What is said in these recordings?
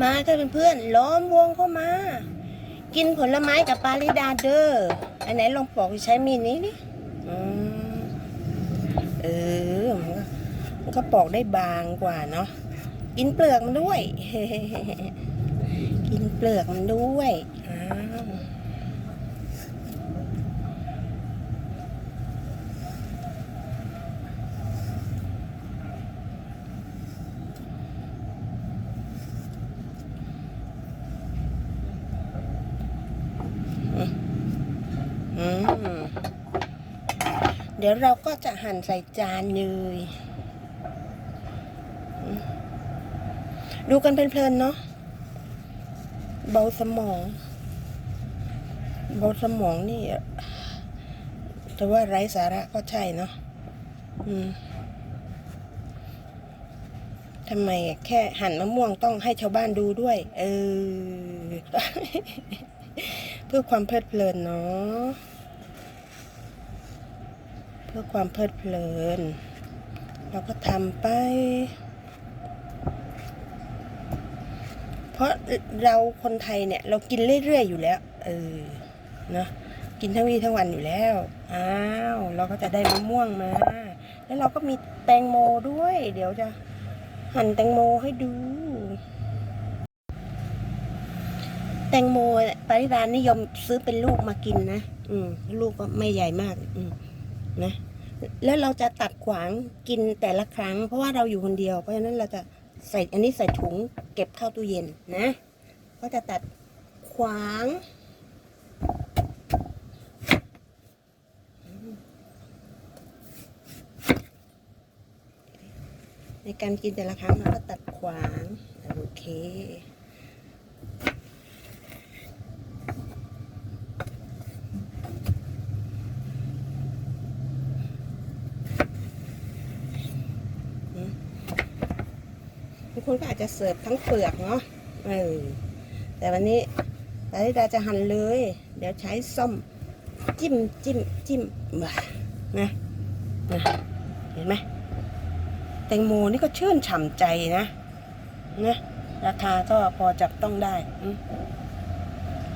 มาค่ะเพื่อนๆล้อมวงเข้ามา กินผลไม้กับปาลิดาเดอร์อันไหนลองปอกใช้มีดนี้นี่อืมเออมันก็มันก็ปอกได้บางกว่าเนาะกินเปลือกมันด้วย กินเปลือกมันด้วยอ้าวอืม เดี๋ยวเราก็จะหั่นใส่จานเลยดูกันเพลินๆเนาะเบาสมองเบาสมองนี่แต่ว่าไร้สาระก็ใช่เนาะอืมทำไมแค่หั่นมะม่วงต้องให้ชาวบ้านดูด้วย เออ เพื่อความเพลิดเพลินเนาะ พื่อความเพลิดเพลิน เราก็ทำไป เพราะเราคนไทยเนี่ย เรากินเรื่อยๆอยู่แล้ว เออนะกินทั้งวี่ทั้งวันอยู่แล้ว อ้าว เราก็จะได้มะม่วงมา แล้วเราก็มีแตงโมด้วย เดี๋ยวจะหั่นแตงโมให้ดู แตงโมปริดานิยมซื้อเป็นลูกมากินนะ อืม ลูกก็ไม่ใหญ่มาก อืม นะแล้วเราจะตัดขวางกินแต่ละครั้ง เพราะว่าเราอยู่คนเดียว เพราะฉะนั้นเราจะใส่อันนี้ใส่ถุงเก็บเข้าตู้เย็นนะก็จะตัดขวางในการกินแต่ละครั้งเราก็ตัดขวาง โอเค ทุกคนก็อาจจะเสิร์ฟทั้งเปลือกเนาะเออแต่วันนี้ปาริดาจะหั่นเลย เดี๋ยวใช้ส้มจิ้มจิ้มจิ้มมานะนะเห็นไหมแตงโมนี่ก็ชื่นฉ่ำใจนะนะราคาก็พอจับต้องได้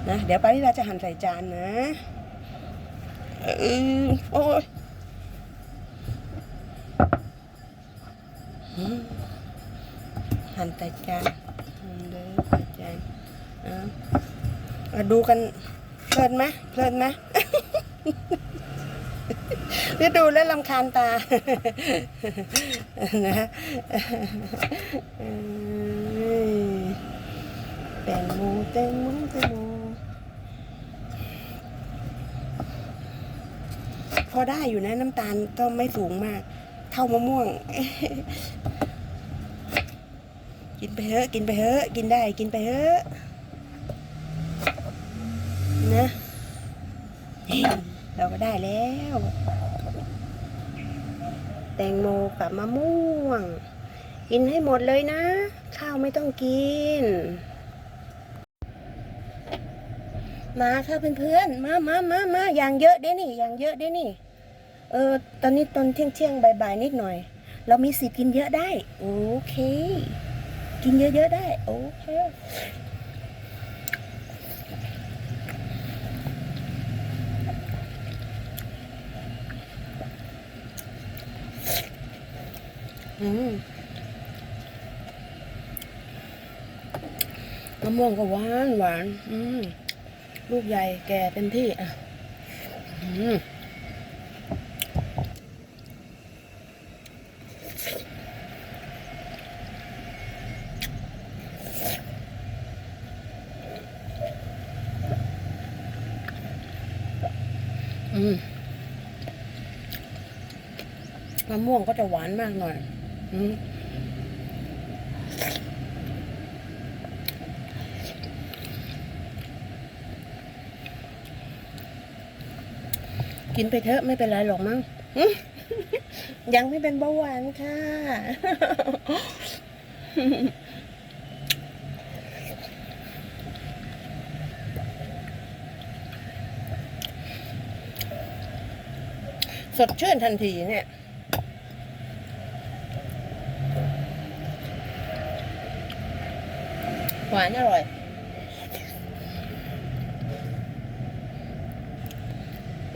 นะเดี๋ยวปาริดาจะหั่นใส่จานนะเออโอ้ย หั่นใส่จานหั่นเลยใจาเอาเอาดูกันเพลินไหมเพลินไหมหรือดูแล้วลำคาญตานะแตงโมแตงโมแตงโมพอได้อยู่นะน้ำตาลก็ไม่สูงมาก เท่ามะม่วง กินไปเถอะกินไปเถอะกินได้กินไปเถอะนะเราก็ได้แล้ว แตงโมกับมะม่วง กินให้หมดเลยนะ ข้าวไม่ต้องกิน มาค่ะเพื่อนๆมามามามาอย่างเยอะเด้นี่อย่างเยอะเด้นี่ เออตอนนี้ตอนเที่ยงเที่ยงบ่ายๆนิดหน่อย เรามีสิทธิ์กินเยอะได้ โอเค กินเยอะ ๆ ได้ โอเคอืมมะม่วงก็หวานหวาน อืม ลูกใหญ่แก่เต็มที่ อะ อืม มะม่วงก็จะหวานมากหน่อย อืมกินไปเถอะไม่เป็นไรหรอกมั้งยังไม่เป็นเบาหวานค่ะ สดชื่นทันทีเนี่ย หวานอร่อย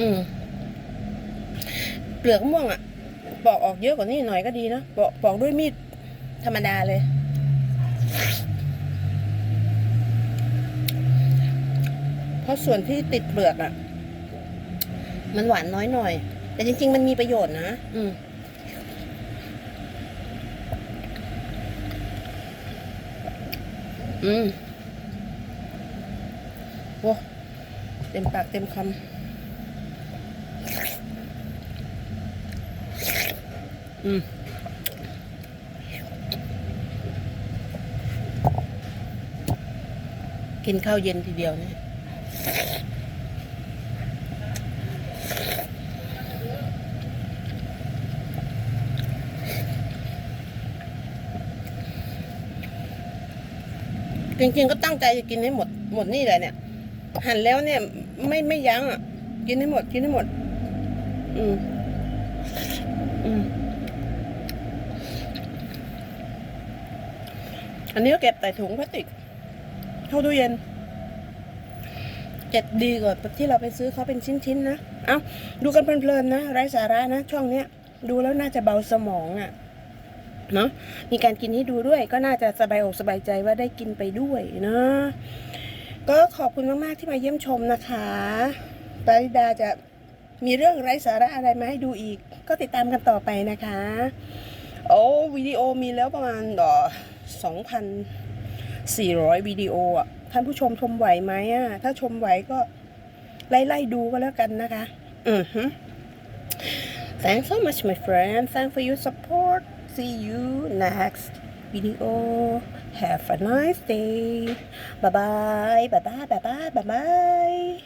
อืม เปลือกม่วงอะ ปอกออกเยอะกว่านี้หน่อยก็ดีนะปอกปอกด้วยมีดธรรมดาเลยเพราะส่วนที่ติดเปลือกอะ มันหวานน้อยหน่อย แต่จริง ๆ มันมีประโยชน์นะ อืมอืมโว้เต็มปากเต็มคำอืมกินข้าวเย็นทีเดียวเนี่ย จริงๆก็ตั้งใจจะกินให้หมดหมดนี่แหละเนี่ย หั่นแล้วเนี่ย ไม่ไม่ยั้งอะ กินให้หมดกินให้หมด อืมอืมอันนี้ก็เก็บใส่ถุงพลาสติกเข้าตู้เย็นเจ็ดดีกว่าที่เราไปซื้อเขาเป็นชิ้นๆนะ เอาดูกันเพลินๆนะ ไร้สาระนะ ช่องเนี้ย ดูแล้วน่าจะเบาสมองอะ่ะ เนาะมีการกินให้ดูด้วยก็น่าจะสบายอกสบายใจว่าได้กินไปด้วยเนาะก็ขอบคุณมาก ๆ ที่มาเยี่ยมชมนะคะปาริดาจะมีเรื่องไร้สาระอะไรมาให้ดูอีก ก็ติดตามกันต่อไปนะคะ โอ้วิดีโอมีแล้วประมาณดอสองพันสี่ร้อยวิดีโออะ ท่านผู้ชมชมไหวไหมอะ ถ้าชมไหวก็ไล่ๆดูก็แล้วกันนะคะ อือฮึ Thanks so much my friend Thanks for your support See you next video. Have a nice day. Bye bye Bye bye